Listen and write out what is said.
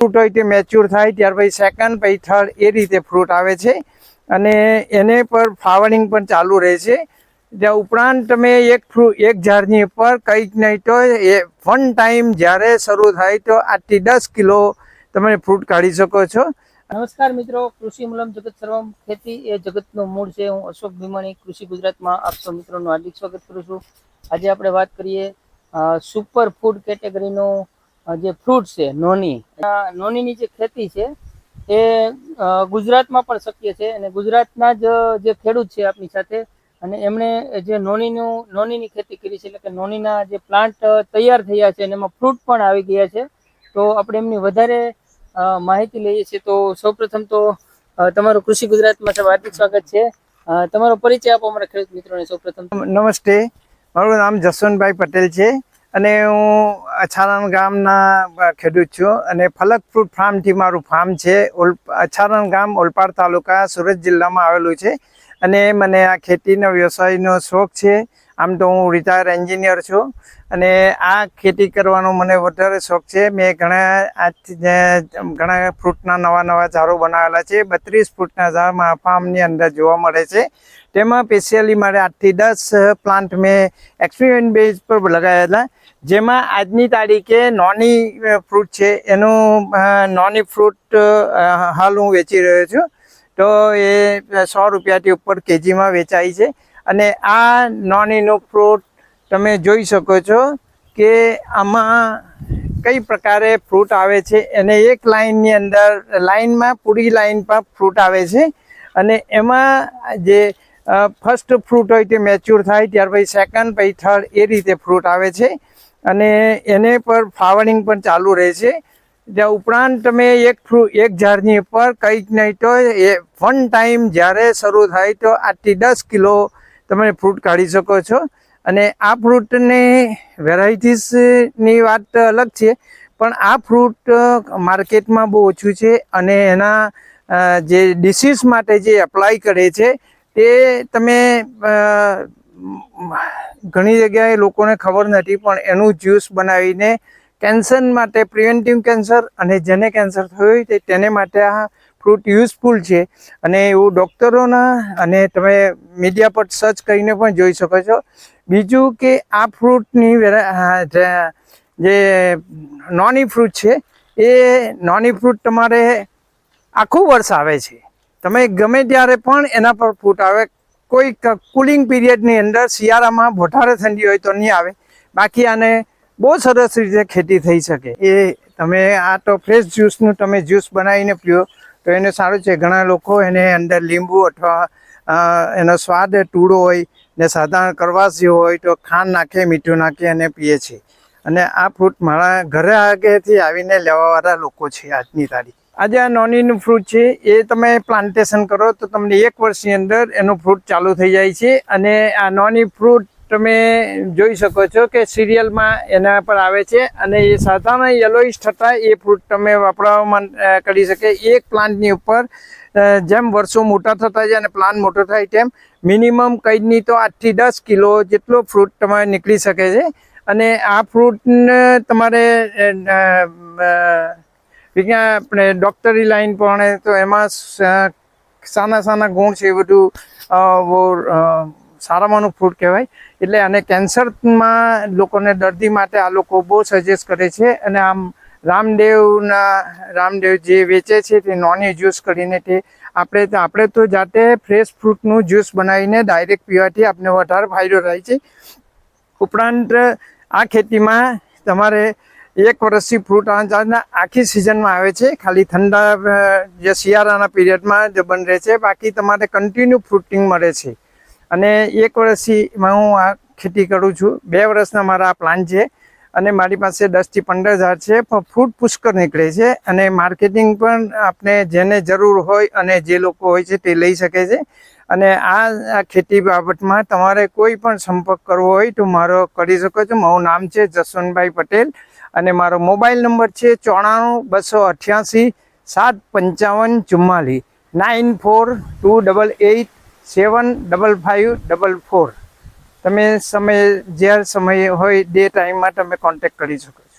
Fruit હોય તે mature થાય, ત્યાર પછી સેકન્ડ પછી થર્ડ એ રીતે ફ્રૂટ આવે છે. અને એને પર ફ્લાવરિંગ પણ ચાલુ રહે છે. ત્યાં ઉપરાંત તમે એક ફ્રૂ એક ઝાડની ઉપર કંઈક નહીં તો એ વન ટાઈમ જ્યારે શરૂ થાય તો આઠથી દસ કિલો તમે ફ્રૂટ કાઢી શકો છો. નમસ્કાર મિત્રો, કૃષિ મૂલમ જગત સર્વમ ખેતી એ જગતનું મૂળ છે. હું અશોક ભીમાણી, કૃષિ ગુજરાતમાં આપ સૌ મિત્રોનું હાર્દિક સ્વાગત કરું છું. આજે આપણે વાત કરીએ સુપર ફૂડ કેટેગરીનું જે ફ્રૂટ છે, નોની. નોનીની જે ખેતી છે, એ ગુજરાતમાં પણ શક્ય છે અને ગુજરાતના જ જે ખેડૂત છે આપણી સાથે અને એમણે જે નોનીનું, નોનીની ખેતી કરી છે, એટલે કે નોનીના જે પ્લાન્ટ તૈયાર થયા છે અને એમાં ફ્રૂટ પણ આવી ગયા છે, તો આપણે એમની વધારે માહિતી લઈએ છીએ. તો સૌપ્રથમ તો તમારું કૃષિ ગુજરાતમાં સાહેબ હાર્દિક સ્વાગત છે. તમારો પરિચય આપો અમારા ખેડૂત મિત્રોને સૌપ્રથમ. નમસ્તે. મારું નામ જસવંતભાઈ પટેલ છે અને હું અછારણ ગામના ખેડૂત છું અને ફલક ફ્રૂટ ફાર્મથી મારું ફાર્મ છે. ઓલ, અછારણ ગામ ઓલપાડ તાલુકા સુરત જિલ્લામાં આવેલું છે અને મને આ ખેતીનો, વ્યવસાયનો શોખ છે આમ તો હું રિટાયર એન્જિનિયર છું અને આ ખેતી કરવાનો મને વધારે શોખ છે. મેં ઘણા આજથી ઘણા ફ્રૂટના નવા નવા ઝાડો બનાવેલા છે. બત્રીસ ફૂટના ઝાડમાં ફાર્મની અંદર જોવા મળે છે. તેમાં સ્પેશિયલી મારે આઠથી દસ પ્લાન્ટ મેં એક્સપેરિમેન્ટ બેઝ પર લગાવેલા. જેમાં આજની તારીખે નોની ફ્રૂટ છે. એનું નોની ફ્રૂટ હાલ હું વેચી રહ્યો છું. તો એ સો રૂપિયાથી ઉપર કેજીમાં વેચાય છે. અને આ નોનીનો ફ્રૂટ તમે જોઈ શકો છો કે આમાં કઈ પ્રકારે ફ્રૂટ આવે છે અને એક લાઇનની અંદર લાઇનમાં પૂરી લાઇન પર ફ્રૂટ આવે છે. અને એમાં જે ફર્સ્ટ ફ્રૂટ હોય તે મેચ્યોર થાય, ત્યાર પછી સેકન્ડ પછી થર્ડ એ રીતે ફ્રૂટ આવે છે. અને એને પર ફ્લાવરિંગ પણ ચાલુ રહે છે. ત્યાં ઉપરાંત તમે એક ફ્રૂ, એક ઝાડની ઉપર કંઈક નહીં તો એ વન ટાઈમ જ્યારે શરૂ થાય તો આઠથી દસ કિલો તમે ફ્રૂટ કાઢી શકો છો. અને આ ફ્રૂટની વેરાયટીસની વાત અલગ છે, પણ આ ફ્રૂટ માર્કેટમાં બહુ ઓછું છે અને એના જે ડિસીઝ માટે જે એપ્લાય કરે છે, તે તમે ઘણી જગ્યાએ લોકોને ખબર નથી, પણ એનું જ્યુસ બનાવીને કેન્સર માટે પ્રિવેન્ટિવ કેન્સર અને જેને કેન્સર થયું હોય તેને માટે આ ફ્રૂટ યુઝફુલ છે. અને એવું ડૉક્ટરોના અને તમે મીડિયા પર સર્ચ કરીને પણ જોઈ શકો છો. બીજું કે આ ફ્રૂટની જે નોની ફ્રૂટ છે, એ નોની ફ્રૂટ તમારે આખું વર્ષ આવે છે. તમે ગમે ત્યારે પણ એના પર ફ્રૂટ આવે. કોઈ કુલિંગ પીરિયડની અંદર શિયાળામાં વધારે ઠંડી હોય તો નહીં આવે. બાકી આને બહુ સરસ રીતે ખેતી થઈ શકે. એ તમે આ તો ફ્રેશ જ્યુસનું તમે જ્યુસ બનાવીને પીઓ. તો એને સારું છે. ઘણા લોકો એને અંદર લીંબુ અથવા એનો સ્વાદ ટૂળો હોય ને સાધારણ કરવાસ હોય તો ખાંડ નાખે, મીઠું નાખી અને પીએ છે. અને આ ફ્રૂટ મારા ઘરે આગેથી આવીને લેવાવાળા લોકો છે આજની તારીખ. આજે આ નોનીનું ફ્રૂટ છે, એ તમે પ્લાન્ટેશન કરો તો તમને એક વર્ષની અંદર એનું ફ્રૂટ ચાલુ થઈ જાય છે અને આ નોની ફ્રૂટ તમે જોઈ શકો છો કે સિરિયલમાં એના પર આવે છે અને એ સાધારણ યલોઇસ્ટ થતાં એ ફ્રૂટ તમે વાપરવામાં કરી શકે. એક પ્લાન્ટની ઉપર જેમ વર્ષો મોટા થતા જાય અને પ્લાન્ટ મોટો થાય તેમ મિનિમમ કંઈ નહીં તો આઠથી દસ કિલો જેટલો ફ્રૂટ તમારે નીકળી શકે છે. અને આ ફ્રૂટને તમારે આપણે ડૉક્ટરી લાઈન પણ તો એમાં સાના સાના ગુણ છે એ બધું સારામાંનું ફ્રૂટ કહેવાય. એટલે અને કેન્સરમાં લોકોને દર્દી માટે આ લોકો બહુ સજેસ્ટ કરે છે. અને આમ રામદેવના, રામદેવ જે વેચે છે તે નોની જ્યુસ કરીને તે આપણે આપણે તો જાતે ફ્રેશ ફ્રૂટનું જ્યુસ બનાવીને ડાયરેક્ટ પીવાથી આપણને વધારે ફાયદો થાય છે. ઉપરાંત, આ ખેતીમાં તમારે એક વર્ષથી ફ્રૂટ આના આખી સિઝનમાં આવે છે. ખાલી ઠંડા જે શિયાળાના પીરિયડમાં જ બંધ રહે છે. બાકી તમારે કન્ટિન્યુ ફ્રૂટિંગ મળે છે. અને એક વર્ષથીમાં હું આ ખેતી કરું છું. બે વર્ષના મારા આ પ્લાન છે અને મારી પાસે દસથી પંદર હજાર છે. પણ ફ્રૂટ પુષ્કળ નીકળે છે અને માર્કેટિંગ પણ આપણે જેને જરૂર હોય અને જે લોકો હોય છે તે લઈ શકે છે. અને આ ખેતી બાબતમાં તમારે કોઈ પણ સંપર્ક કરવો હોય તો મારો કરી શકો છો. મારું નામ છે જસવંતભાઈ પટેલ અને મારો મોબાઈલ નંબર છે ચોરાણું બસો અઠ્યાસી સાત પંચાવન ચુમ્માલીસ. Nine four two double eight seven double five double four તમે સમય જ્યારે સમય હોય ડે ટાઈમમાં તમે કોન્ટેક્ટ કરી શકો